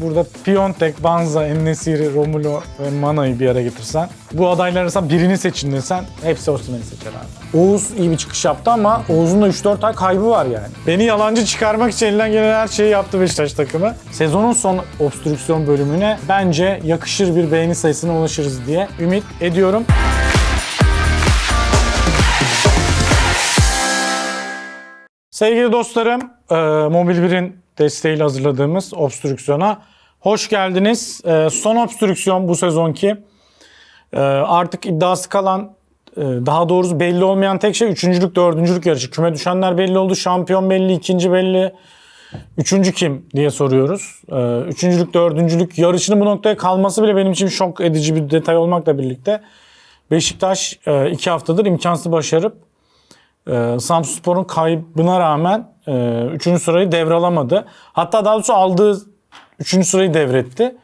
burada Piontek, Banza, Ennesiri, Romulo ve Mana'yı bir araya getirsen, bu adaylar arasında birini seçin desen hepsi Osimhen'i seçer abi. Oğuz iyi bir çıkış yaptı ama Oğuz'un da 3-4 ay kaybı var yani. Beni yalancı çıkarmak için elinden gelen her şeyi yaptı Beşiktaş takımı. Sezonun son obstrüksiyon bölümüne bence yakışır bir beğeni sayısına ulaşırız diye ümit ediyorum. Sevgili dostlarım, e, Mobil 1'in desteğiyle hazırladığımız obstrüksiyona hoş geldiniz. E, son obstrüksiyon bu sezonki. E, artık iddiası kalan, e, daha doğrusu belli olmayan tek şey üçüncülük, dördüncülük yarışı. Küme düşenler belli oldu, şampiyon belli, ikinci belli. Üçüncü kim diye soruyoruz. E, üçüncülük, dördüncülük yarışının bu noktaya kalması bile benim için şok edici bir detay olmakla birlikte Beşiktaş e, iki haftadır imkansız başarıp ee, Samsunspor'un kaybına rağmen 3. sırayı devralamadı. Hatta daha doğrusu aldığı 3. sırayı devretti.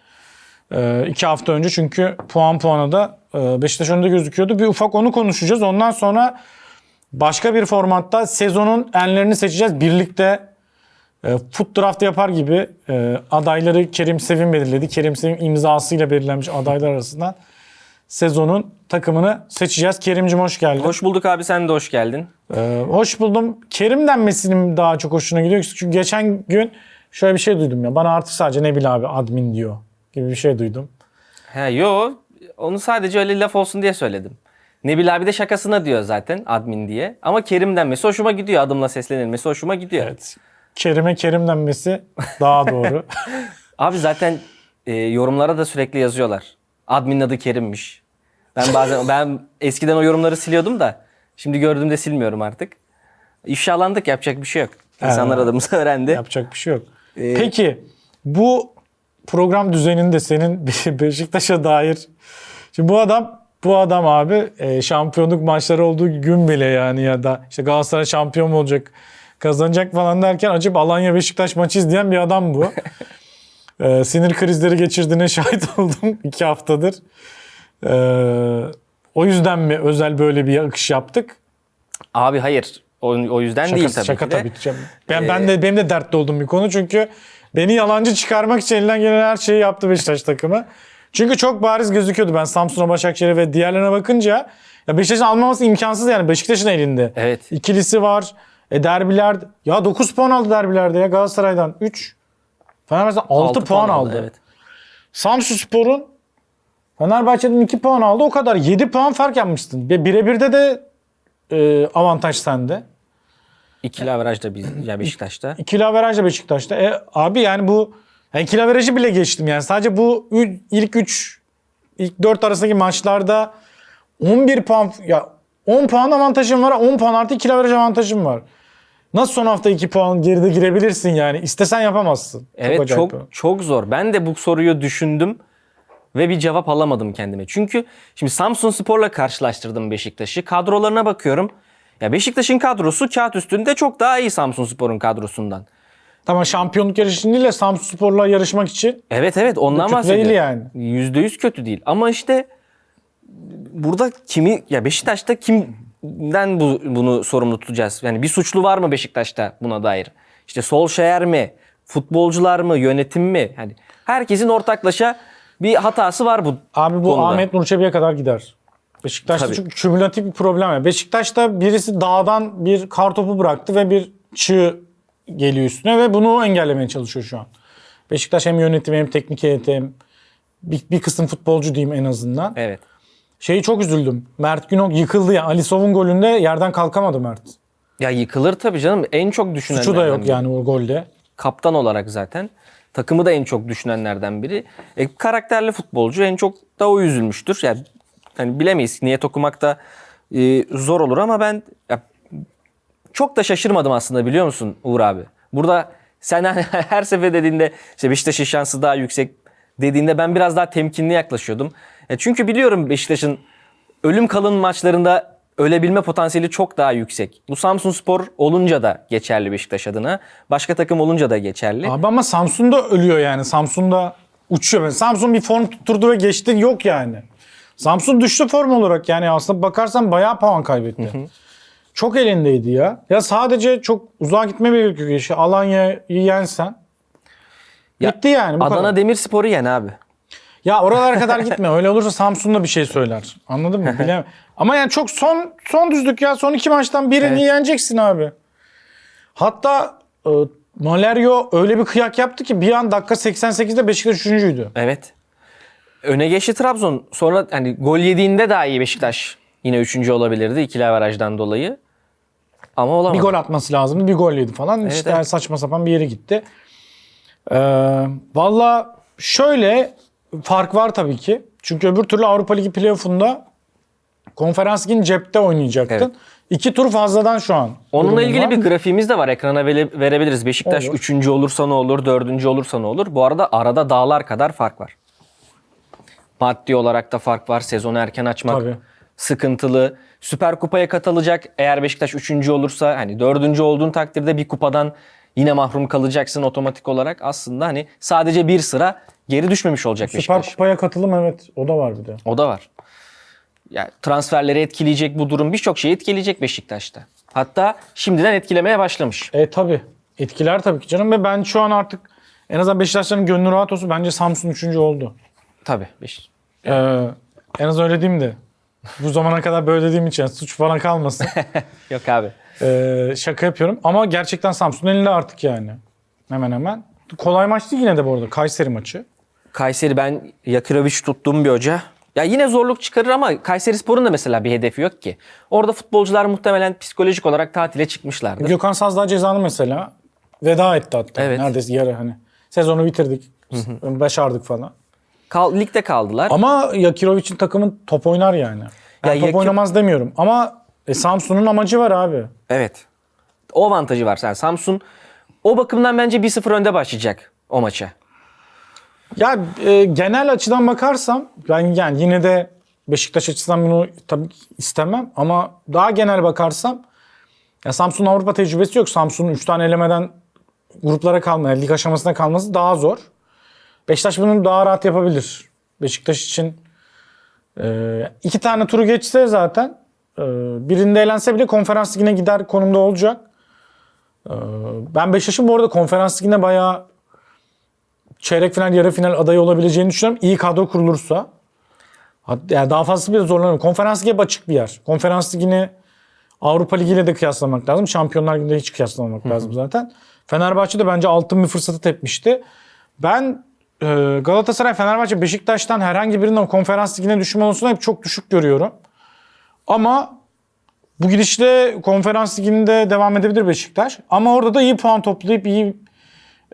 2 hafta önce çünkü puan puana da e, Beşiktaş önünde gözüküyordu. Bir ufak onu konuşacağız. Ondan sonra başka bir formatta sezonun enlerini seçeceğiz. Birlikte e, foot draft yapar gibi e, adayları Kerim Sevim belirledi. Kerim Sevim imzasıyla belirlenmiş adaylar arasından sezonun takımını seçeceğiz. Kerimcim hoş geldin. Hoş bulduk abi sen de hoş geldin. Ee, hoş buldum. Kerim denmesinin daha çok hoşuna gidiyor. Çünkü geçen gün şöyle bir şey duydum ya. Bana artık sadece Nebil abi admin diyor gibi bir şey duydum. He yo onu sadece öyle laf olsun diye söyledim. Nebil abi de şakasına diyor zaten admin diye. Ama Kerim denmesi hoşuma gidiyor. Adımla seslenilmesi hoşuma gidiyor. Evet. Kerim'e Kerim denmesi daha doğru. Abi zaten e, yorumlara da sürekli yazıyorlar. Adminin adı Kerim'miş. Ben bazen ben eskiden o yorumları siliyordum da şimdi gördüğümde silmiyorum artık. İfşalandık yapacak bir şey yok. İnsanlar Ha. adımızı öğrendi. Yapacak bir şey yok. Ee, Peki bu program düzeninde senin Beşiktaş'a dair Şimdi bu adam bu adam abi e, şampiyonluk maçları olduğu gün bile yani ya da işte Galatasaray şampiyon mu olacak kazanacak falan derken acaba Alanya Beşiktaş maçı izleyen bir adam bu. E, sinir krizleri geçirdiğine şahit oldum iki haftadır. E, o yüzden mi özel böyle bir akış yaptık? Abi hayır. O, o yüzden Şaka, değil tabii şaka ki de. tabii ki. Ben, ben de benim de dertli olduğum bir konu çünkü beni yalancı çıkarmak için elinden gelen her şeyi yaptı Beşiktaş takımı. Çünkü çok bariz gözüküyordu ben Samsun'a, Başakşehir'e ve diğerlerine bakınca. Ya Beşiktaş'ın almaması imkansız yani Beşiktaş'ın elinde. Evet. İkilisi var. E derbiler ya 9 puan aldı derbilerde ya Galatasaray'dan 3. Fenerbahçe'den 6, Altı puan, aldı. Evet. Samsunspor'un Fenerbahçe'den 2 puan aldı o kadar. 7 puan fark yapmıştın. Birebirde de e, avantaj sende. İkili averajda biz ya Beşiktaş'ta. İkili averaj da Beşiktaş'ta. E, abi yani bu yani ikili averajı bile geçtim yani. Sadece bu ilk 3 ilk 4 arasındaki maçlarda 11 puan ya 10 puan avantajım var. 10 puan artı ikili averaj avantajım var. Nasıl son hafta 2 puan geride girebilirsin yani? İstesen yapamazsın. Evet çok bir- çok zor. Ben de bu soruyu düşündüm ve bir cevap alamadım kendime. Çünkü şimdi Samsun Spor'la karşılaştırdım Beşiktaş'ı. Kadrolarına bakıyorum. Ya Beşiktaş'ın kadrosu kağıt üstünde çok daha iyi Samsun Spor'un kadrosundan. Tamam şampiyonluk yarışı değil de Samsunspor'la yarışmak için Evet evet ondan Kötü bahsediyorum. değil yani. Yüzde yüz kötü değil. Ama işte burada kimi ya Beşiktaş'ta kimden bu, bunu sorumlu tutacağız? Yani bir suçlu var mı Beşiktaş'ta buna dair? İşte Solskjaer mi? Futbolcular mı? Yönetim mi? Yani herkesin ortaklaşa bir hatası var bu Abi bu konuda. Ahmet Nur Çebi'ye kadar gider. Beşiktaş'ta Tabii. çünkü kümülatif bir problem var. Beşiktaş'ta birisi dağdan bir kar topu bıraktı ve bir çığ geliyor üstüne ve bunu engellemeye çalışıyor şu an. Beşiktaş hem yönetim hem teknik heyeti hem bir, bir kısım futbolcu diyeyim en azından. Evet. Şeyi çok üzüldüm. Mert Günok yıkıldı ya. Ali Sov'un golünde yerden kalkamadı Mert. Ya yıkılır tabii canım. En çok düşünenlerden Suçu da yok yani o golde. Kaptan olarak zaten. Takımı da en çok düşünenlerden biri. E, karakterli futbolcu en çok da o üzülmüştür. Yani hani bilemeyiz. Niyet okumak da e, zor olur ama ben ya, çok da şaşırmadım aslında biliyor musun Uğur abi? Burada sen her sefer dediğinde işte Beşiktaş'ın şansı daha yüksek dediğinde ben biraz daha temkinli yaklaşıyordum. E, çünkü biliyorum Beşiktaş'ın ölüm kalın maçlarında ölebilme potansiyeli çok daha yüksek. Bu Samsun Spor olunca da geçerli Beşiktaş adına. Başka takım olunca da geçerli. Abi ama Samsun'da ölüyor yani. Samsun'da uçuyor. Samsun bir form tutturdu ve geçti yok yani. Samsun düştü form olarak yani aslında bakarsan bayağı puan kaybetti. Çok elindeydi ya. Ya sadece çok uzağa gitme gerekiyor. İşte Alanya'yı yensen. Ya, Bitti yani bu Adana kadar. Demirspor'u yen abi. Ya oralara kadar gitme. Öyle olursa Samsun'da bir şey söyler. Anladın mı? Bilemem. Ama yani çok son son düzlük ya. Son iki maçtan birini Evet. yeneceksin abi. Hatta e, Malerio öyle bir kıyak yaptı ki bir an dakika 88'de Beşiktaş üçüncüydü. Evet. Öne geçti Trabzon. Sonra hani gol yediğinde daha iyi Beşiktaş. Yine üçüncü olabilirdi ikili averajdan dolayı. Ama olamadı. Bir gol atması lazımdı. Bir gol yedi falan. işte evet. saçma sapan bir yere gitti. Ee, Valla şöyle fark var tabii ki. Çünkü öbür türlü Avrupa Ligi playoff'unda konferans ligin cepte oynayacaktın. Evet. İki tur fazladan şu an. Onunla ilgili var. bir grafiğimiz de var. Ekrana vere- verebiliriz. Beşiktaş Olur. üçüncü olursa ne olur, dördüncü olursa ne olur. Bu arada arada dağlar kadar fark var. Maddi olarak da fark var. Sezonu erken açmak Tabii. sıkıntılı. Süper Kupa'ya katılacak. Eğer Beşiktaş üçüncü olursa hani dördüncü olduğun takdirde bir kupadan yine mahrum kalacaksın otomatik olarak. Aslında hani sadece bir sıra geri düşmemiş olacak Süper Beşiktaş. Kupa'ya katılım evet o da var bir de. O da var. Yani transferleri etkileyecek bu durum birçok şeyi etkileyecek Beşiktaş'ta. Hatta şimdiden etkilemeye başlamış. E tabi. Etkiler tabii ki canım ve ben şu an artık en azından Beşiktaşların gönlü rahat olsun. Bence Samsun üçüncü oldu. Tabii. Beş- Ee, en az öyle diyeyim de. Bu zamana kadar böyle dediğim için suç bana kalmasın. Yok abi. Ee, şaka yapıyorum. Ama gerçekten Samsun elinde artık yani. Hemen hemen. Kolay maçtı yine de bu arada. Kayseri maçı. Kayseri ben Yakirovic tuttuğum bir hoca. Ya yine zorluk çıkarır ama Kayseri Spor'un da mesela bir hedefi yok ki. Orada futbolcular muhtemelen psikolojik olarak tatile çıkmışlardır. Gökhan Sazdağ cezalı mesela. Veda etti hatta. Evet. Neredeyse yarı hani. Sezonu bitirdik. Başardık falan. Kal, ligde kaldılar. Ama Yakirovic'in takımın top oynar yani. Ben Ya top Yakir- oynamaz demiyorum. Ama e, Samsun'un amacı var abi. Evet. O avantajı var. Yani Samsun o bakımdan bence 1-0 önde başlayacak o maça. Ya e, genel açıdan bakarsam ben yani yine de Beşiktaş açısından bunu tabii istemem ama daha genel bakarsam ya Samsun'un Avrupa tecrübesi yok. Samsun'un 3 tane elemeden gruplara kalma, lig aşamasına kalması daha zor. Beşiktaş bunu daha rahat yapabilir. Beşiktaş için e, iki tane turu geçse zaten e, birinde elense bile konferans ligine gider konumda olacak. E, ben Beşiktaş'ın bu arada konferans ligine bayağı çeyrek final, yarı final adayı olabileceğini düşünüyorum. İyi kadro kurulursa. Hatta yani daha fazlası bile zorlanıyor. Konferans ligi hep açık bir yer. Konferans ligini Avrupa Ligi ile de kıyaslamak lazım. Şampiyonlar Ligi'nde hiç kıyaslamamak lazım zaten. Fenerbahçe de bence altın bir fırsatı tepmişti. Ben Galatasaray, Fenerbahçe, Beşiktaş'tan herhangi birinin konferans ligine düşme olasılığını hep çok düşük görüyorum. Ama bu gidişle konferans liginde devam edebilir Beşiktaş. Ama orada da iyi puan toplayıp iyi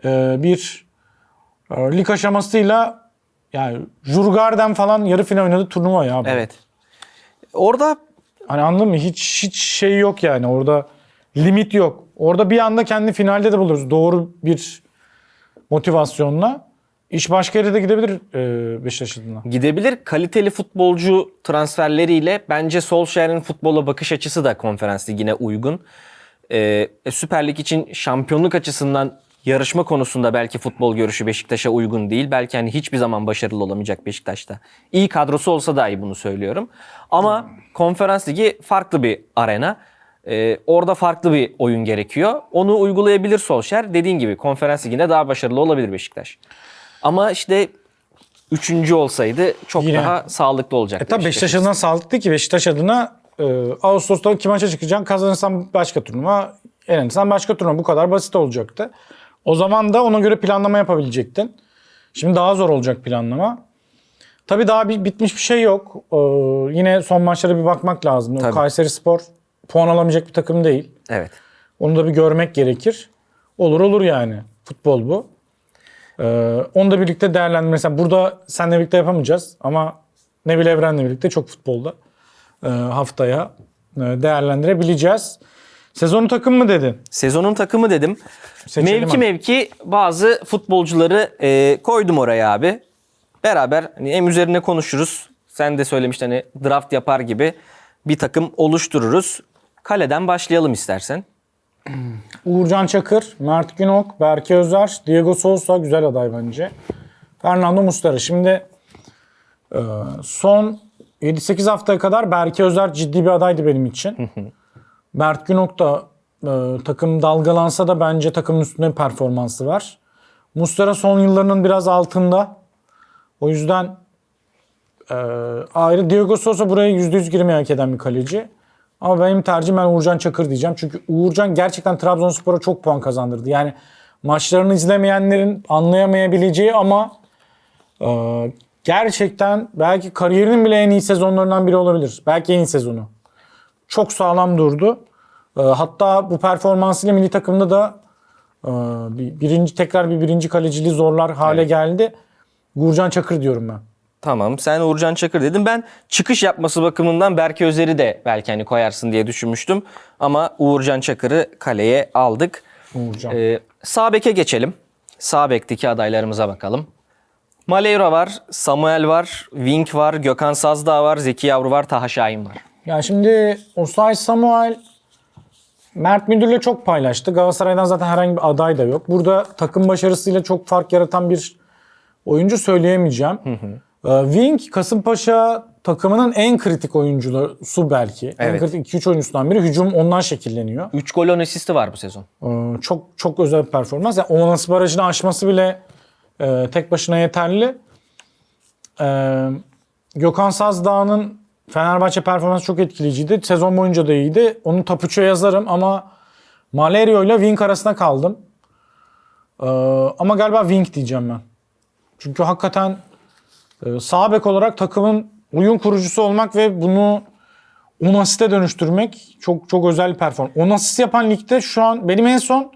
e, bir e, lig aşamasıyla yani Jurgarden falan yarı final oynadı turnuva ya. bu. Evet. Orada Hani anladın mı? Hiç hiç şey yok yani. Orada limit yok. Orada bir anda kendi finalde de buluruz. Doğru bir motivasyonla. İş başka yere de gidebilir e, Beşiktaş adına. gidebilir. Kaliteli futbolcu transferleriyle bence Solskjaer'in futbola bakış açısı da konferans ligine uygun. Ee, Süper Lig için şampiyonluk açısından yarışma konusunda belki futbol görüşü Beşiktaş'a uygun değil. Belki hani hiçbir zaman başarılı olamayacak Beşiktaş'ta. İyi kadrosu olsa dahi bunu söylüyorum. Ama konferans ligi farklı bir arena. Ee, orada farklı bir oyun gerekiyor. Onu uygulayabilir Solskjaer. Dediğin gibi konferans liginde daha başarılı olabilir Beşiktaş. Ama işte üçüncü olsaydı çok Yine. daha sağlıklı olacaktı. E tabii Beşiktaş Beşiktaş adına sağlıklı ki Beşiktaş adına e, Ağustos'ta iki maça çıkacaksın. Kazanırsan başka turnuva, elenirsen başka turnuva. Bu kadar basit olacaktı. O zaman da ona göre planlama yapabilecektin. Şimdi daha zor olacak planlama. Tabii daha bir, bitmiş bir şey yok. Ee, yine son maçlara bir bakmak lazım. O Tabii. Kayseri Spor puan alamayacak bir takım değil. Evet. Onu da bir görmek gerekir. Olur olur yani. Futbol bu. Ee, onu da birlikte değerlendir. Mesela burada seninle birlikte yapamayacağız ama Neville Evren'le birlikte çok futbolda e, haftaya e, değerlendirebileceğiz. Sezonu takım mı dedin? Sezonun takımı dedim. Seçelim mevki hadi. mevki bazı futbolcuları e, koydum oraya abi. Beraber hani hem üzerine konuşuruz. Sen de söylemiştin hani draft yapar gibi bir takım oluştururuz. Kaleden başlayalım istersen. Uğurcan Çakır, Mert Günok, Berke Özer, Diego Souza güzel aday bence. Fernando Muslera. Şimdi e, son 7-8 haftaya kadar Berke Özer ciddi bir adaydı benim için. Mert Günok da e, takım dalgalansa da bence takımın üstünde bir performansı var. Muslera son yıllarının biraz altında. O yüzden e, ayrı Diego Sosa buraya %100 girmeyi hak eden bir kaleci. Ama benim tercihim ben Uğurcan Çakır diyeceğim. Çünkü Uğurcan gerçekten Trabzonspor'a çok puan kazandırdı. Yani maçlarını izlemeyenlerin anlayamayabileceği ama e, gerçekten belki kariyerinin bile en iyi sezonlarından biri olabilir. Belki en iyi sezonu. Çok sağlam durdu. E, hatta bu performansıyla milli takımda da e, bir, birinci tekrar bir birinci kaleciliği zorlar hale geldi. Uğurcan Çakır diyorum ben. Tamam sen Uğurcan Çakır dedin. Ben çıkış yapması bakımından Berke Özer'i de belki hani koyarsın diye düşünmüştüm. Ama Uğurcan Çakır'ı kaleye aldık. Uğurcan. Ee, sağ beke geçelim. Sağ bekteki adaylarımıza bakalım. Maleyra var, Samuel var, Wink var, Gökhan Sazdağ var, Zeki Yavru var, Taha Şahin var. Ya şimdi Osay Samuel Mert Müdür'le çok paylaştı. Galatasaray'dan zaten herhangi bir aday da yok. Burada takım başarısıyla çok fark yaratan bir oyuncu söyleyemeyeceğim. Ee, Wing Kasımpaşa takımının en kritik oyuncusu belki. En Evet. kritik 2-3 oyuncusundan biri. Hücum ondan şekilleniyor. 3 gol 10 asisti var bu sezon. Ee, çok çok özel bir performans. Yani Onanas barajını aşması bile e, tek başına yeterli. Ee, Gökhan Sazdağ'ın Fenerbahçe performansı çok etkileyiciydi. Sezon boyunca da iyiydi. Onu tapuçoya yazarım ama Malerio ile Wink arasında kaldım. Ee, ama galiba Wink diyeceğim ben. Çünkü hakikaten e, sağ bek olarak takımın oyun kurucusu olmak ve bunu 10 asiste dönüştürmek çok çok özel bir performans. 10 asist yapan ligde şu an benim en son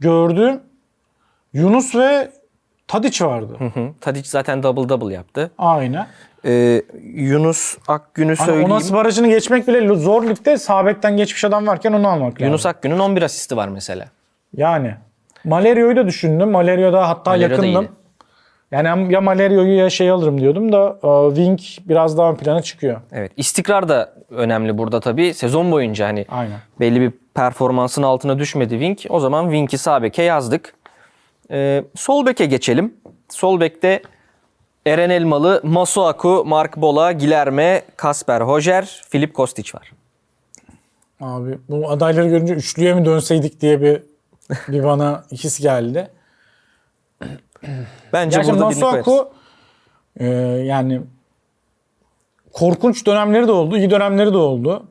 gördüğüm Yunus ve Tadic vardı. Hı. Tadic zaten double double yaptı. Aynen. Ee, Yunus Akgün'ü Hani söyleyeyim. Onas barajını geçmek bile zor ligde sağ bekten geçmiş adam varken onu almak lazım. Yunus Akgün'ün 11 asisti var mesela. Yani. Malerio'yu da düşündüm. Malerio'da hatta Valerio da yakındım. Yani ya Malerio'yu ya şey alırım diyordum da e, Wink biraz daha ön plana çıkıyor. Evet. İstikrar da önemli burada tabii. Sezon boyunca hani Aynen. belli bir performansın altına düşmedi Wink. O zaman Wink'i sağ beke yazdık. Ee, sol beke geçelim. Sol bekte Eren Elmalı, Masuaku, Mark Bola, Gilerme, Kasper Hojer, Filip Kostic var. Abi bu adayları görünce üçlüye mi dönseydik diye bir bir bana his geldi. Bence Gerçi burada. Masuaku e, yani korkunç dönemleri de oldu, iyi dönemleri de oldu.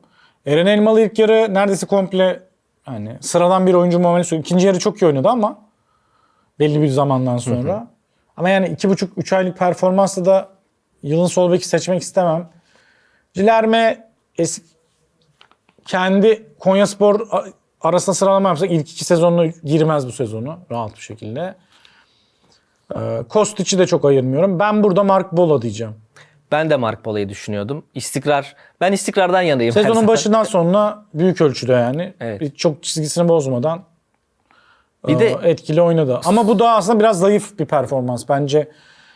Eren Elmalı ilk yarı neredeyse komple hani sıradan bir oyuncu muamelesi. İkinci yarı çok iyi oynadı ama belli bir zamandan sonra. Ama yani iki buçuk, üç aylık performansla da yılın sol beki seçmek istemem. Cilerme es- kendi Konyaspor arasında sıralama yapsak ilk iki sezonuna girmez bu sezonu rahat bir şekilde. Ee, Kostic'i de çok ayırmıyorum. Ben burada Mark Bola diyeceğim. Ben de Mark Bola'yı düşünüyordum. İstikrar. Ben istikrardan yanayım. Sezonun başından sonuna büyük ölçüde yani. Evet. Bir Çok çizgisini bozmadan Bir e, de etkili oynadı. Ama bu da aslında biraz zayıf bir performans bence.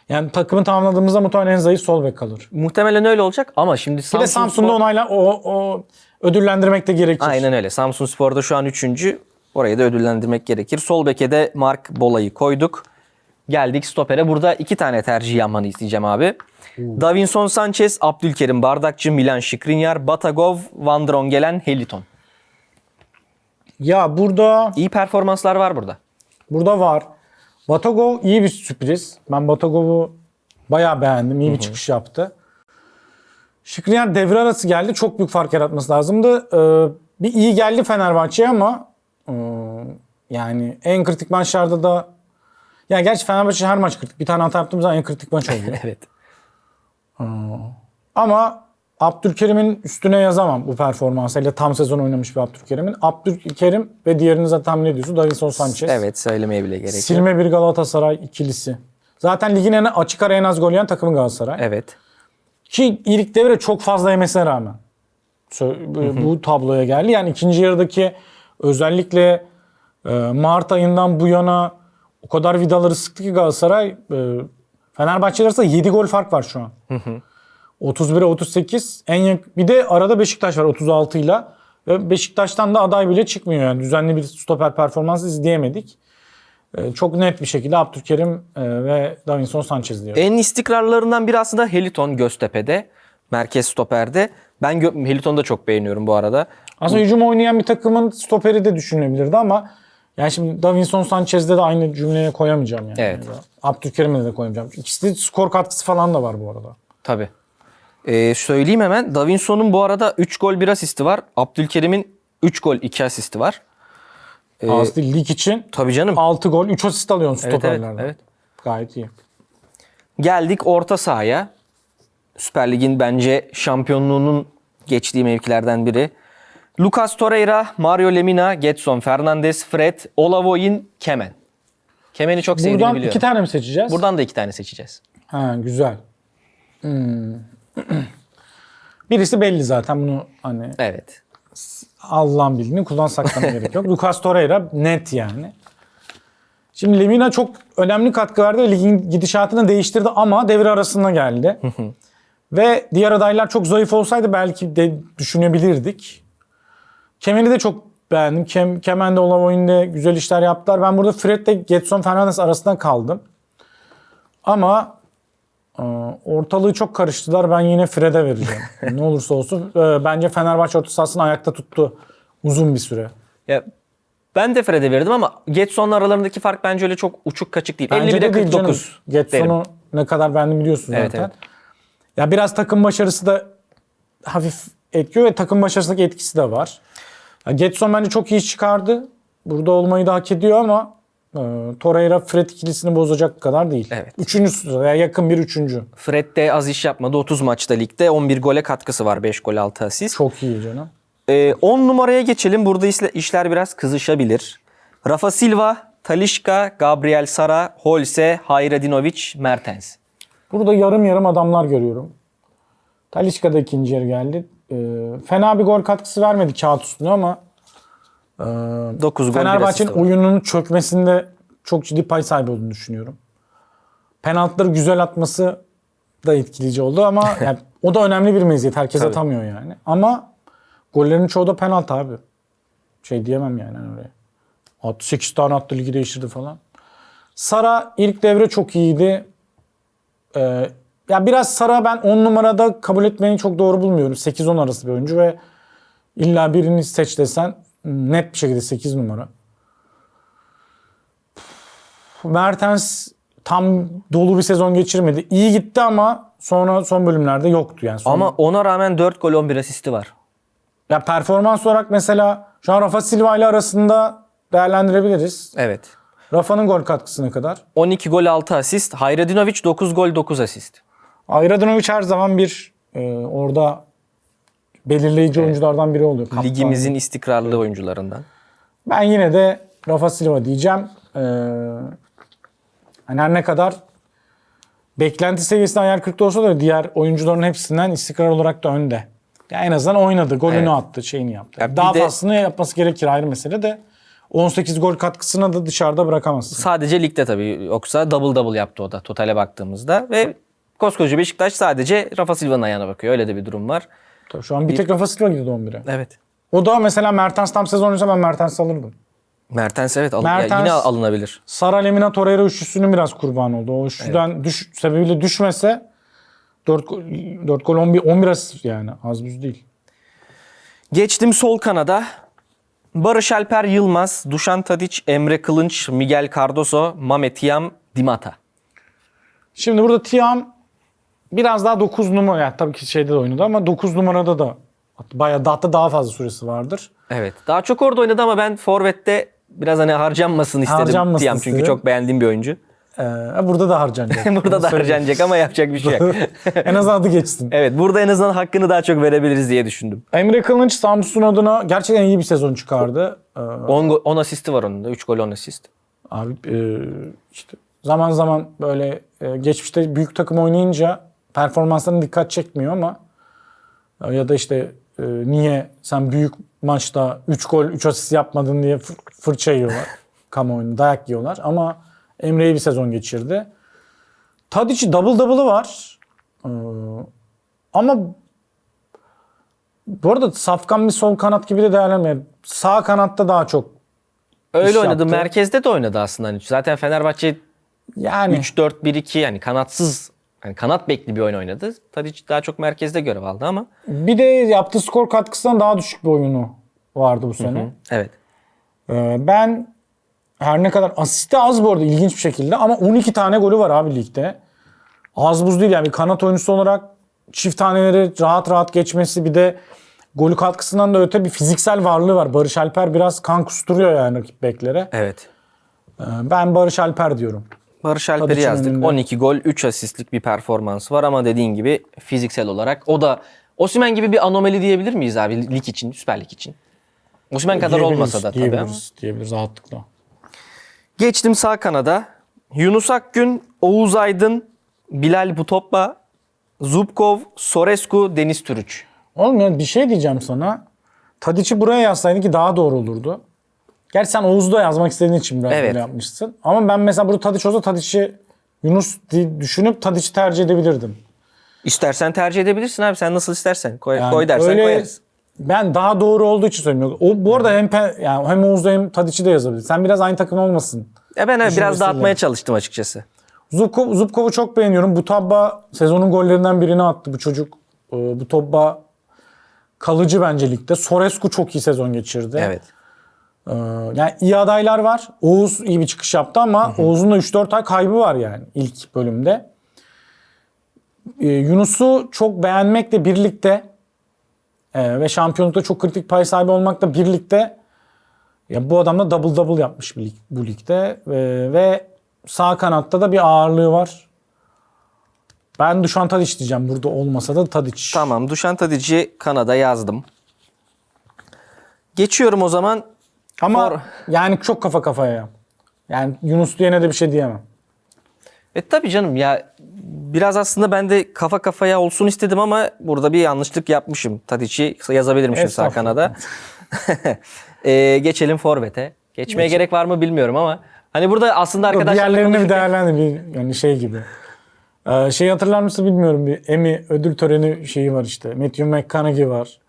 Yani takımı tamamladığımızda muhtemelen en zayıf sol bek kalır. muhtemelen öyle olacak ama şimdi Bir Samsun de Samsun'da Spor- onayla o, o ödüllendirmek de gerekir. Aynen öyle. Samsun Spor'da şu an 3. Orayı da ödüllendirmek gerekir. Sol beke de Mark Bola'yı koyduk. Geldik stopere. Burada iki tane tercih yapmanı isteyeceğim abi. Davinson Sanchez, Abdülkerim Bardakçı, Milan Şikrinyar, Batagov, Van Drongelen, Heliton. Ya burada İyi performanslar var burada. burada var. Batagov iyi bir sürpriz. Ben Batagov'u bayağı beğendim. İyi bir çıkış yaptı. Şikrinyar devre arası geldi. Çok büyük fark yaratması lazımdı. Ee, bir iyi geldi Fenerbahçe'ye ama e, yani en kritik maçlarda da ya gerçi Fenerbahçe her maç kritik. Bir tane hata yaptığımız zaman en kritik maç oluyor. Evet. ama Abdülkerim'in üstüne yazamam bu performansıyla tam sezon oynamış bir Abdülkerim'in. Abdülkerim ve diğerini zaten tahmin ediyorsun. Davinson Sanchez. Evet söylemeye bile gerek yok. Silme bir Galatasaray ikilisi. Zaten ligin en açık ara en az gol yiyen takımı Galatasaray. Evet. Ki ilk devre çok fazla yemesine rağmen bu tabloya geldi. Yani ikinci yarıdaki özellikle e, Mart ayından bu yana o kadar vidaları sıktı ki Galatasaray e, Fenerbahçe arasında 7 gol fark var şu an. 31'e 38. En yak- bir de arada Beşiktaş var 36 ile. Ve Beşiktaş'tan da aday bile çıkmıyor yani. Düzenli bir stoper performansı izleyemedik. E, çok net bir şekilde Abdülkerim e, ve Davinson Sanchez diyor. En istikrarlarından biri aslında Heliton Göztepe'de. Merkez stoperde. Ben Gö- Heliton'u da çok beğeniyorum bu arada. Aslında hücum oynayan bir takımın stoperi de düşünülebilirdi ama Yani şimdi Davinson Sanchez'de de aynı cümleye koyamayacağım yani. Evet. Abdülkerim'e de koyamayacağım. İkisi de skor katkısı falan da var bu arada. Tabii. Ee, söyleyeyim hemen. Davinson'un bu arada 3 gol 1 asisti var. Abdülkerim'in 3 gol 2 asisti var. Ee, Az değil. Lig için tabii canım. 6 gol 3 asist alıyorsun Evet, evet, stoperlerden. evet. Gayet iyi. Geldik orta sahaya. Süper Lig'in bence şampiyonluğunun geçtiği mevkilerden biri. Lucas Torreira, Mario Lemina, Getson Fernandes, Fred, Olavoyin, Kemen. Kemen'i çok sevdiğimi Buradan biliyorum. iki tane mi seçeceğiz? Buradan da iki tane seçeceğiz. Ha, güzel. Hmm. Birisi belli zaten bunu hani Evet. Allah'ın bildiğini kullan saklama gerek yok. Lucas Torreira net yani. Şimdi Lemina çok önemli katkı verdi ve ligin gidişatını değiştirdi ama devre arasında geldi. ve diğer adaylar çok zayıf olsaydı belki de düşünebilirdik. Kemen'i de çok beğendim. Kem, Kemen'de olan oyunda güzel işler yaptılar. Ben burada Fred ile Getson Fernandes arasında kaldım. Ama e, ortalığı çok karıştılar. Ben yine Fred'e vereceğim. ne olursa olsun. E, Bence Fenerbahçe orta sahasını ayakta tuttu uzun bir süre. Ya ben de Fred'e verdim ama Getson'la aralarındaki fark bence öyle çok uçuk kaçık değil. Bence 51'e de değil canım. 49 Getson'u ne kadar beğendim biliyorsun zaten. Evet, evet. Ya biraz takım başarısı da hafif etkiyor ve takım başarısındaki etkisi de var. Getson bence çok iyi iş çıkardı. Burada olmayı da hak ediyor ama e, Torreira Fred ikilisini bozacak kadar değil. Evet. Üçüncü sıraya yakın bir üçüncü. Fred de az iş yapmadı. 30 maçta ligde 11 gole katkısı var. 5 gol 6 asist. Çok iyi canım. Ee, 10 numaraya geçelim. Burada işler biraz kızışabilir. Rafa Silva, Talişka, Gabriel Sara, Holse, Hayradinovic, Mertens. Burada yarım yarım adamlar görüyorum. Talisca da ikinci yarı geldi. E, fena bir gol katkısı vermedi kağıt üstüne ama 9 gol bir Fenerbahçe'nin asist var. oyununun çökmesinde çok ciddi pay sahibi olduğunu düşünüyorum. Penaltıları güzel atması da etkileyici oldu ama yani o da önemli bir meziyet. Herkes Tabii. atamıyor yani. Ama gollerin çoğu da penaltı abi. Şey diyemem yani hani öyle. 68 tane attı ligi değiştirdi falan. Sara ilk devre çok iyiydi. Ee, ya biraz Sara ben 10 numarada kabul etmeyi çok doğru bulmuyorum. 8-10 arası bir oyuncu ve illa birini seç desen net bir şekilde 8 numara. Mertens tam dolu bir sezon geçirmedi. İyi gitti ama sonra son bölümlerde yoktu yani. Son- Ama ona rağmen 4 gol 11 asisti var. ya performans olarak mesela şu an Rafa Silva ile arasında değerlendirebiliriz. Evet. Rafa'nın gol katkısı ne kadar? 12 gol 6 asist. Hayradinovic 9 gol 9 asist. Ayradinovic her zaman bir e, orada belirleyici oyunculardan biri oluyor. Kaptan. Ligimizin istikrarlı oyuncularından. Ben yine de Rafa Silva diyeceğim. Ee, hani her ne kadar beklenti seviyesinde ayar 40'ta olsa da diğer oyuncuların hepsinden istikrar olarak da önde. Ya en azından oynadı, golünü Evet. attı, şeyini yaptı. Ya Daha de- fazlasını yapması gerekir ayrı mesele de 18 gol katkısını da dışarıda bırakamazsın. Sadece ligde tabii yoksa double double yaptı o da totale baktığımızda ve koskoca Beşiktaş sadece Rafa Silva'nın ayağına bakıyor. Öyle de bir durum var. Tabii şu an bir tek Rafa Silva girdi 11'e. Evet. O da mesela Mertens tam sezon oynasa ben Mertens alırdım. Mertens evet al- ya Mertens- yine alınabilir. Sara Lemina Torreira üçlüsünün biraz kurban oldu. O üçlüden düş, sebebiyle düşmese 4 gol, 4 gol 11, 11 asist yani az buz değil. Geçtim sol kanada. Barış Alper Yılmaz, Dušan Tadić, Emre Kılınç, Miguel Cardoso, Mehmet Yam, Dimata. Şimdi burada Tiam biraz daha 9 numara yani tabii ki şeyde de oynadı ama 9 numarada da bayağı hatta daha fazla süresi vardır. Evet. Daha çok orada oynadı ama ben forvette biraz hani harcanmasın istedim Harcanmasın Tiam çünkü istedim. çok beğendiğim bir oyuncu. Ee, burada da harcanacak. Burada Onu da söyleyeyim. harcanacak ama yapacak bir şey yok. en azından adı geçsin. evet burada en azından hakkını daha çok verebiliriz diye düşündüm. Emre Kılınç Samsun adına gerçekten iyi bir sezon çıkardı. Ee, 10, go- 10 asisti var onun da. 3 gol 10 asist. Abi e, işte zaman zaman böyle e, geçmişte büyük takım oynayınca performanslarına dikkat çekmiyor ama ya da işte e, niye sen büyük maçta 3 gol 3 asist yapmadın diye fır- fırça yiyorlar. kamuoyunda dayak yiyorlar ama Emre iyi bir sezon geçirdi. Tadiç'i double double'ı var. Ee, ama bu arada safkan bir sol kanat gibi de değerlenmiyor. Sağ kanatta daha çok Öyle oynadı. yaptı. Merkezde de oynadı aslında. Hani zaten Fenerbahçe yani 3-4-1-2 yani kanatsız yani kanat bekli bir oyun oynadı. Tadic daha çok merkezde görev aldı ama. Bir de yaptığı skor katkısından daha düşük bir oyunu vardı bu sene. Evet. Ee, ben her ne kadar asisti az bu arada ilginç bir şekilde ama 12 tane golü var abi ligde. Az buz değil yani bir kanat oyuncusu olarak çift taneleri rahat rahat geçmesi bir de golü katkısından da öte bir fiziksel varlığı var. Barış Alper biraz kan kusturuyor yani rakip beklere. Evet. Ee, Ben Barış Alper diyorum. Barış Alper'i yazdık. önünde. 12 gol, 3 asistlik bir performans var ama dediğin gibi fiziksel olarak o da Osimhen gibi bir anomali diyebilir miyiz abi lig için, Süper Lig için? Osimhen kadar olmasa da tabii ama. diyebiliriz, diyebiliriz rahatlıkla. Geçtim sağ kanada. Yunus Akgün, Oğuz Aydın, Bilal Butopba, Zubkov, Sorescu, Deniz Türüç. Oğlum ya bir şey diyeceğim sana. Tadiç'i buraya yazsaydın ki daha doğru olurdu. Gerçi sen Oğuz'da yazmak istediğin için biraz Evet. böyle yapmışsın. Ama ben mesela burada Tadiç olsa Tadiç'i Yunus di- düşünüp Tadiç'i tercih edebilirdim. İstersen tercih edebilirsin abi. Sen nasıl istersen. Koy, Yani koy dersen öyle- koyarız. Ben daha doğru olduğu için söylüyorum. O, bu arada hem, pe- yani hem Oğuz'da hem Tadiç'i de yazabilir. Sen biraz aynı takım olmasın. Ya ben evet, biraz Düşünmesiyle. dağıtmaya çalıştım açıkçası. Zubkov, Zubkov'u çok beğeniyorum. Bu tabba sezonun gollerinden birini attı bu çocuk. Ee, Bu tobba kalıcı bence ligde. Sorescu çok iyi sezon geçirdi. Evet. Ee, yani iyi adaylar var. Oğuz iyi bir çıkış yaptı ama Oğuz'un da 3-4 ay kaybı var yani ilk bölümde. Ee, Yunus'u çok beğenmekle birlikte e, ve şampiyonlukta çok kritik pay sahibi olmakla birlikte ya bu adam da double double yapmış bir lig, bu ligde Ee, ve sağ kanatta da bir ağırlığı var. Ben Dušan Tadić diyeceğim burada olmasa da Tadić. Tamam. Dušan Tadic'i Kanada yazdım. Geçiyorum o zaman. Ama For- yani çok kafa kafaya. Yani Yunus diyene de bir şey diyemem. E tabii canım ya biraz aslında ben de kafa kafaya olsun istedim ama burada bir yanlışlık yapmışım. Tadic'i yazabilirmişim Estağfurullah. kanada. E, geçelim Forvet'e. Geçmeye gerek var mı bilmiyorum ama hani burada aslında arkadaşlarla Diğerlerini bir değerlendir. Bir, yani şey gibi. Ee, şey hatırlar mısın bilmiyorum. Bir Emmy ödül töreni şeyi var işte. Matthew McConaughey var.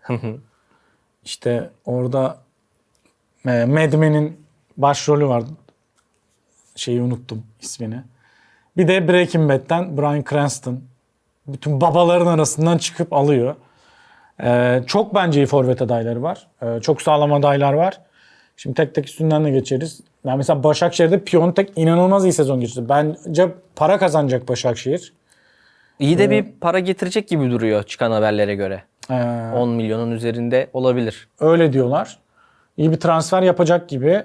işte orada e, Mad Men'in başrolü var. Şeyi unuttum ismini. Bir de Breaking Bad'den Bryan Cranston. Bütün babaların arasından çıkıp alıyor. Ee, çok bence iyi forvet adayları var. Ee, çok sağlam adaylar var. Şimdi tek tek üstünden de geçeriz. Yani mesela Başakşehir'de Piontek inanılmaz iyi sezon geçirdi. Bence para kazanacak Başakşehir. İyi de bir para getirecek gibi duruyor çıkan haberlere göre. Ee, 10 milyonun üzerinde olabilir. öyle diyorlar. İyi bir transfer yapacak gibi.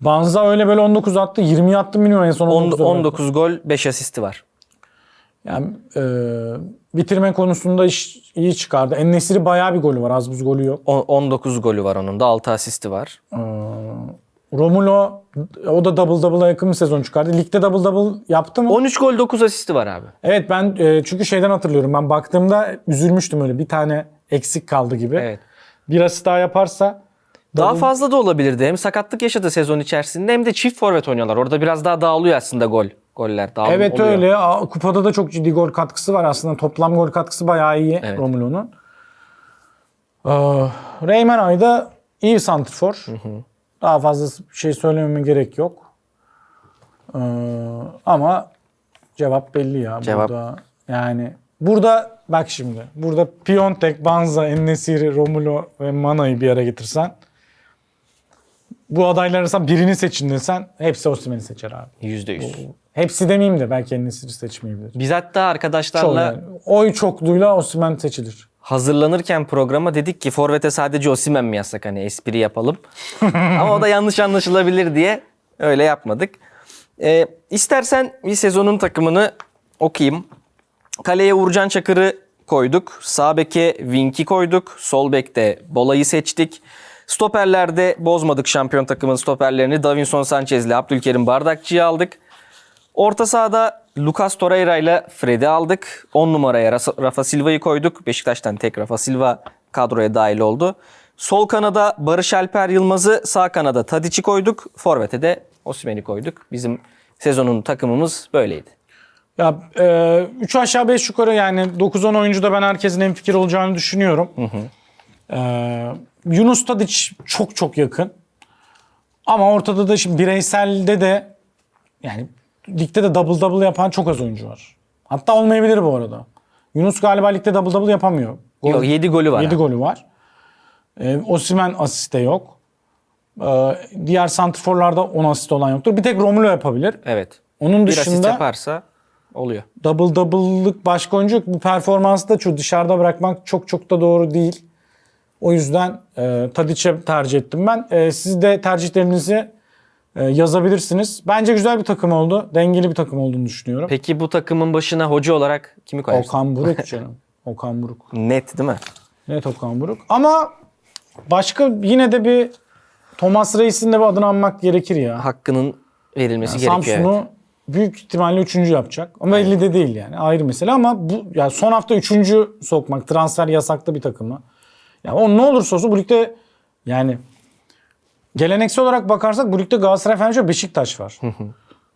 Banza öyle böyle 19 attı. 20 attı minimum en son 10 19. 19 gol 5 asisti var. Yani e, bitirme konusunda iş iyi çıkardı. En bayağı bir golü var. Az buz golü yok. O- 19 golü var onun da 6 asisti var. Ee, Romulo o da double double'a yakın bir sezon çıkardı. Ligde double double yaptı mı? 13 gol 9 asisti var abi. Evet ben e, çünkü şeyden hatırlıyorum. Ben baktığımda üzülmüştüm öyle. Bir tane eksik kaldı gibi. Evet. Bir asist daha yaparsa Daha double- fazla da olabilirdi. Hem sakatlık yaşadı sezon içerisinde hem de çift forvet oynuyorlar. Orada biraz daha dağılıyor aslında gol. Goller dağılıyor. Evet öyle. Aa, Kupada da çok ciddi gol katkısı var aslında. Toplam gol katkısı bayağı iyi Evet. Romulo'nun. Ee, Reymen Ayda iyi santrfor. Daha fazla şey söylememe gerek yok. Ee, ama cevap belli ya. Cevap- Burada, yani burada bak şimdi. Burada Piontek, Banza, Ennesiri, Romulo ve Mana'yı bir yere getirsen bu adaylar arasından birini seçin desen hepsi Osimhen'i seçer abi. %100. Hepsi demeyeyim de belki Enesiri seçmeyebilir. Biz hatta Çok arkadaşlarla yani. Oy çokluğuyla Osimhen seçilir. hazırlanırken programa dedik ki Forvet'e sadece Osimhen mi yazsak hani espri yapalım. Ama o da yanlış anlaşılabilir diye öyle yapmadık. Ee, istersen bir sezonun takımını okuyayım. Kaleye Uğurcan Çakır'ı koyduk. Sağ beke Wink'i koyduk. Sol bekte Bola'yı seçtik. Stoperlerde bozmadık şampiyon takımın stoperlerini. Davinson Sanchez ile Abdülkerim Bardakçı'yı aldık. Orta sahada Lucas Torreira ile Fred'i aldık. 10 numaraya Rafa Silva'yı koyduk. Beşiktaş'tan tek Rafa Silva kadroya dahil oldu. Sol kanada Barış Alper Yılmaz'ı, sağ kanada Tadiç'i koyduk. Forvet'e de Osimhen'i koyduk. Bizim sezonun takımımız böyleydi. Ya 3 aşağı 5 yukarı yani 9-10 oyuncuda ben herkesin en fikir olacağını düşünüyorum. E, Yunus Tadic çok çok yakın. Ama ortada da şimdi bireyselde de yani ligde de double double yapan çok az oyuncu var. Hatta olmayabilir bu arada. Yunus galiba ligde double double yapamıyor. Gol- Yok 7 golü var. 7 abi. golü var. E, Osimhen asiste yok. Ee, diğer santrforlarda 10 asist olan yoktur. Bir tek Romulo yapabilir. Evet. Onun Bir asist dışında yaparsa oluyor. double double'lık başka oyuncu yok. Bu performansı da şu dışarıda bırakmak çok çok da doğru değil. O yüzden e, Tadic'e tercih ettim ben. E, siz de tercihlerinizi e, yazabilirsiniz. Bence güzel bir takım oldu. Dengeli bir takım olduğunu düşünüyorum. Peki bu takımın başına hoca olarak kimi koyarsın? Okan Buruk canım. Okan Buruk. Net değil mi? Evet Okan Buruk. Ama başka yine de bir Thomas Reis'in de bir adını anmak gerekir ya. Hakkının verilmesi gerekiyor. Samsun'u evet. büyük ihtimalle üçüncü yapacak. Ama belli de değil yani. Ayrı mesele ama bu yani son hafta üçüncü sokmak transfer yasaklı bir takımı. Ya o ne olursa olsun bu ligde yani geleneksel olarak bakarsak bu ligde Galatasaray Fenerbahçe Beşiktaş var.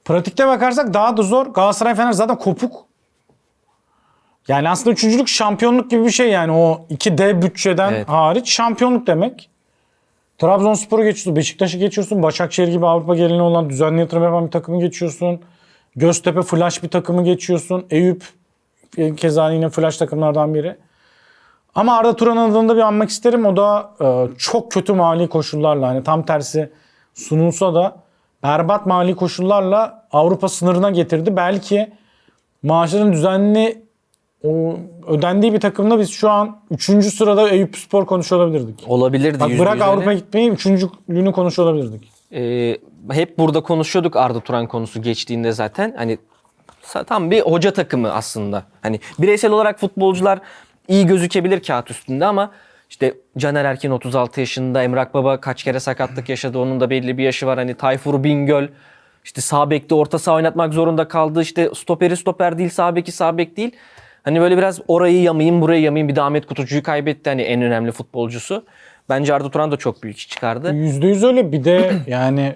Pratikte bakarsak daha da zor. Galatasaray Fener zaten kopuk. Yani aslında üçüncülük şampiyonluk gibi bir şey yani o iki dev bütçeden Evet. hariç şampiyonluk demek. Trabzonspor'u geçiyorsun, Beşiktaş'ı geçiyorsun, Başakşehir gibi Avrupa geleneği olan düzenli yatırım yapan bir takımı geçiyorsun. Göztepe Flash bir takımı geçiyorsun. Eyüp e, keza yine Flash takımlardan biri. Ama Arda Turan'ın adını da bir anmak isterim. O da e, çok kötü mali koşullarla hani tam tersi sunulsa da berbat mali koşullarla Avrupa sınırına getirdi. Belki maaşların düzenli o ödendiği bir takımda biz şu an 3. sırada Eyüp Spor konuşuyor olabilirdik. Olabilirdi. Bak bırak. Avrupa'ya gitmeyi üçüncülüğünü konuşuyor olabilirdik. Ee, hep burada konuşuyorduk Arda Turan konusu geçtiğinde zaten. Hani tam bir hoca takımı aslında. Hani bireysel olarak futbolcular iyi gözükebilir kağıt üstünde ama işte Caner Erkin 36 yaşında, Emrak Baba kaç kere sakatlık yaşadı. Onun da belli bir yaşı var. Hani Tayfur Bingöl işte sağ bekte orta saha oynatmak zorunda kaldı. İşte stoperi stoper değil, sağ beki sağ bek değil. Hani böyle biraz orayı yamayayım, burayı yamayayım. Bir de Ahmet Kutucu'yu kaybetti hani en önemli futbolcusu. Bence Arda Turan da çok büyük iş çıkardı. %100 öyle. Bir de yani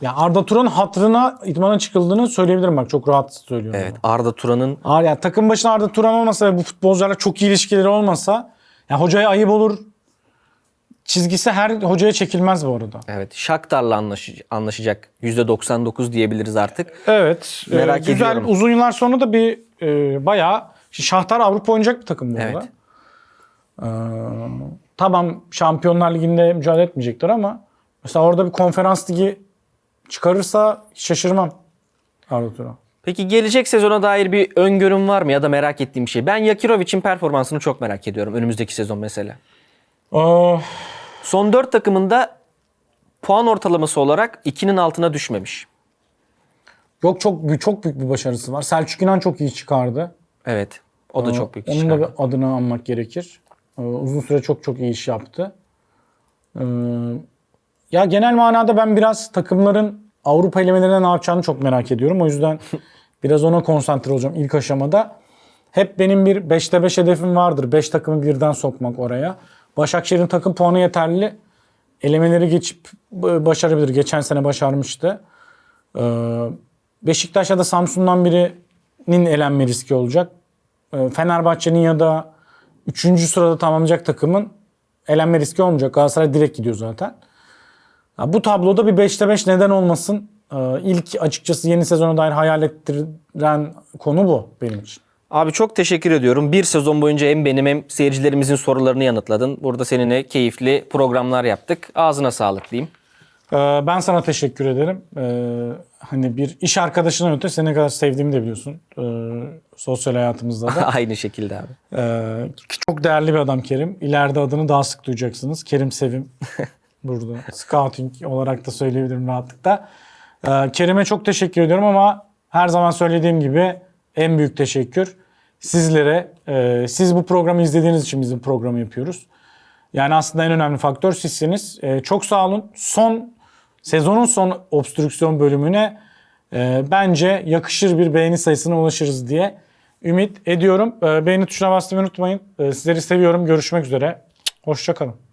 ya Arda Turan hatırına idmana çıkıldığını söyleyebilirim bak çok rahat söylüyorum. Evet Arda Turan'ın Ar ya takım başına Arda Turan olmasa ve bu futbolcularla çok iyi ilişkileri olmasa ya hocaya ayıp olur. Çizgisi her hocaya çekilmez bu arada. Evet, Shakhtar'la anlaş- anlaşacak. %99 diyebiliriz artık. Evet. e, Merak güzel ediyorum. uzun yıllar sonra da bir e, bayağı Şahtar Avrupa oynayacak bir takım bu Evet. arada. Ee, tamam Şampiyonlar Ligi'nde mücadele etmeyecekler ama mesela orada bir konferans ligi çıkarırsa şaşırmam Arda Turan. Peki gelecek sezona dair bir öngörüm var mı ya da merak ettiğim bir şey? Ben Yakirovic'in performansını çok merak ediyorum önümüzdeki sezon mesela. Aa, Son 4 takımında puan ortalaması olarak 2'nin altına düşmemiş. yok çok çok büyük bir başarısı var. Selçuk İnan çok iyi çıkardı. Evet. O da çok büyük iş Onun da bir adını anmak gerekir. Ee, uzun süre çok çok iyi iş yaptı. Ee, ya genel manada ben biraz takımların Avrupa elemelerine ne yapacağını çok merak ediyorum. O yüzden biraz ona konsantre olacağım ilk aşamada. Hep benim bir 5'te 5 hedefim vardır. 5 takımı birden sokmak oraya. Başakşehir'in takım puanı yeterli. Elemeleri geçip başarabilir. Geçen sene başarmıştı. Ee, Beşiktaş ya da Samsun'dan birinin elenme riski olacak. Ee, Fenerbahçe'nin ya da 3. sırada tamamlayacak takımın elenme riski olmayacak. Galatasaray direkt gidiyor zaten. Ya bu tabloda bir 5'te 5 neden olmasın? Ee, İlk açıkçası yeni sezona dair hayal ettiren konu bu benim için. Abi çok teşekkür ediyorum. Bir sezon boyunca hem benim hem seyircilerimizin sorularını yanıtladın. Burada seninle keyifli programlar yaptık. Ağzına sağlık diyeyim. Ee, Ben sana teşekkür ederim. Ee, Hani bir iş arkadaşından öte seni ne kadar sevdiğimi de biliyorsun. Ee, Sosyal hayatımızda da. Aynı şekilde abi. Ee, çok değerli bir adam Kerim. İleride adını daha sık duyacaksınız. Kerim Sevim burada. Scouting olarak da söyleyebilirim rahatlıkla. Ee, Kerim'e çok teşekkür ediyorum ama her zaman söylediğim gibi en büyük teşekkür sizlere. Ee, siz bu programı izlediğiniz için bizim programı yapıyoruz. Yani aslında en önemli faktör sizsiniz. Ee, çok sağ olun. Son sezonun son obstrüksiyon bölümüne e, bence yakışır bir beğeni sayısına ulaşırız diye ümit ediyorum. Ee, beğeni tuşuna basmayı unutmayın. Ee, sizleri seviyorum. Görüşmek üzere. Hoşçakalın.